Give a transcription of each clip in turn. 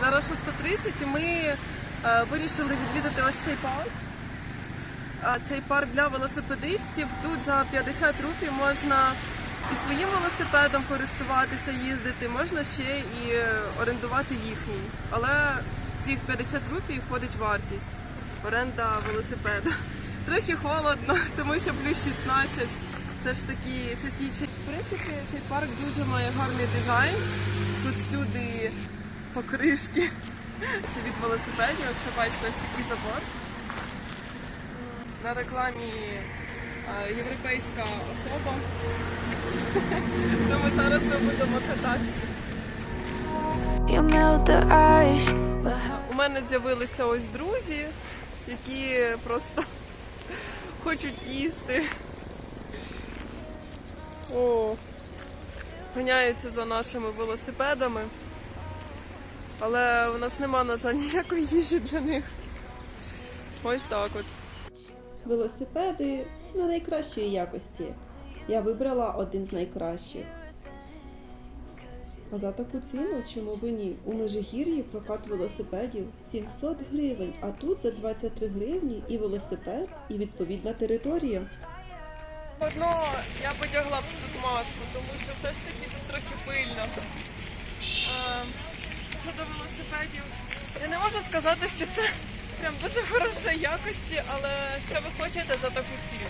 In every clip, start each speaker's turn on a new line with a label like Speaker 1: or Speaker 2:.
Speaker 1: Зараз 6.30 і ми е, вирішили відвідати ось цей парк. Цей парк для велосипедистів. Тут за 50 рупій можна і своїм велосипедом користуватися, їздити, можна ще і орендувати їхній. Але в цих 50 рупій входить вартість оренда велосипеда. Трохи холодно, тому що плюс 16. Все ж таки, це січень. В принципі, цей парк дуже має гарний дизайн. Тут всюди покришки. Це від велосипедів, якщо бачите, ось такий забор. На рекламі е, європейська особа. Тому зараз ми будемо кататися. У мене з'явилися ось друзі, які просто хочуть їсти. О, ганяються за нашими велосипедами. Але у нас нема, на жаль, ніякої їжі для них. Ось так от.
Speaker 2: Велосипеди на найкращої якості. Я вибрала один з найкращих. А за таку ціну, чому би ні? У Межигір'ї прокат велосипедів 700 гривень, а тут за 23 гривні і велосипед, і відповідна територія.
Speaker 1: Одно я потягла б тут маску, тому що все ж таки тут трохи пильно. Щодо велосипедів, я не можу сказати, що це прям дуже хорошої якості, але що ви хочете за таку ціну?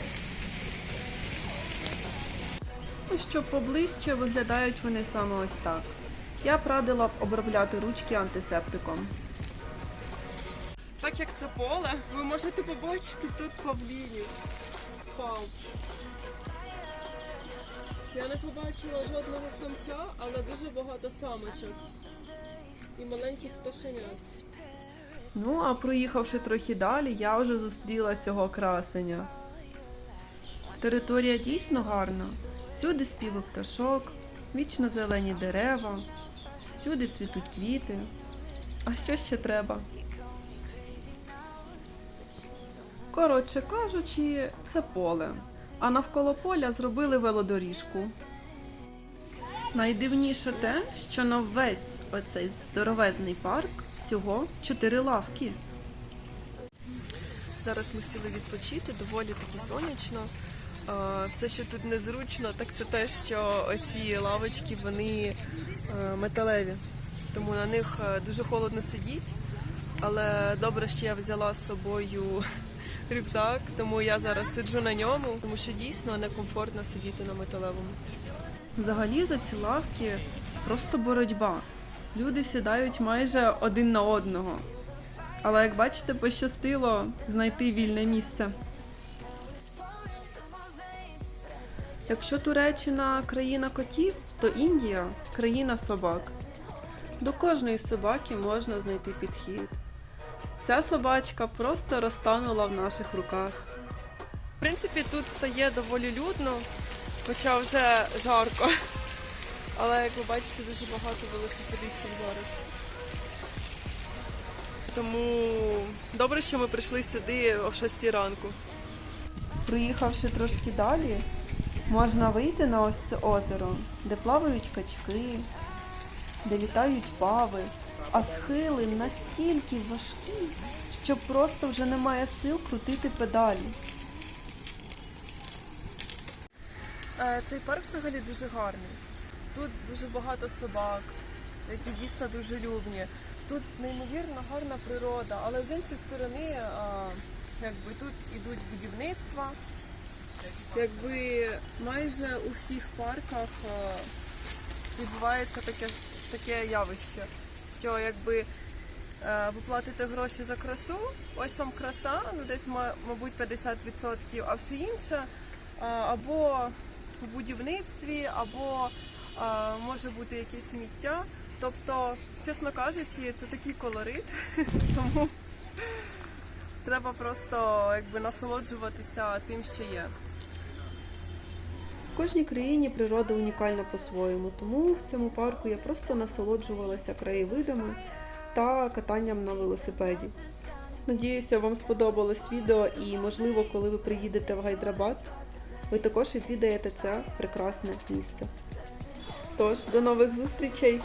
Speaker 2: Ну, Щоб поближче виглядають вони саме ось так. Я б радила б обробляти ручки антисептиком.
Speaker 1: Так як це поле, ви можете побачити тут павлінів. Пав. Я не побачила жодного самця, але дуже багато самочок. І маленьких пташенят.
Speaker 2: Ну, а проїхавши трохи далі, я вже зустріла цього красення. Територія дійсно гарна. Всюди співи пташок, вічно зелені дерева, всюди цвітуть квіти. А що ще треба? Коротше кажучи, це поле. А навколо поля зробили велодоріжку. Найдивніше те, що на весь оцей здоровезний парк всього чотири лавки.
Speaker 1: Зараз ми сіли відпочити, доволі таки сонячно. Е, Все, що тут незручно, так це те, що оці лавочки вони е, металеві, тому на них е, дуже холодно сидіть. Але добре, що я взяла з собою рюкзак, тому я зараз сиджу на ньому, тому що дійсно некомфортно сидіти на металевому.
Speaker 2: Взагалі за ці лавки просто боротьба. Люди сідають майже один на одного. Але як бачите, пощастило знайти вільне місце. Якщо Туреччина країна котів, то Індія країна собак. До кожної собаки можна знайти підхід. Ця собачка просто розтанула в наших руках.
Speaker 1: В принципі, тут стає доволі людно, хоча вже жарко. Але як ви бачите, дуже багато велосипедистів зараз. Тому добре, що ми прийшли сюди о 6 ранку.
Speaker 2: Проїхавши трошки далі, можна вийти на ось це озеро, де плавають качки, де літають пави, а схили настільки важкі, що просто вже немає сил крутити педалі.
Speaker 1: Цей парк взагалі дуже гарний. Тут дуже багато собак, які дійсно дуже любні. Тут неймовірно гарна природа, але з іншої сторони, якби тут ідуть будівництва. Якби майже у всіх парках відбувається таке, таке явище, що якби е, ви платите гроші за красу, ось вам краса, ну десь ма- мабуть 50%, а все інше або у будівництві, або а, може бути якесь сміття. Тобто, чесно кажучи, це такий колорит, тому треба просто якби насолоджуватися тим, що є.
Speaker 2: В кожній країні природа унікальна по-своєму, тому в цьому парку я просто насолоджувалася краєвидами та катанням на велосипеді. Надіюся, вам сподобалось відео і, можливо, коли ви приїдете в Гайдрабад, ви також відвідаєте це прекрасне місце. Тож, до нових зустрічей!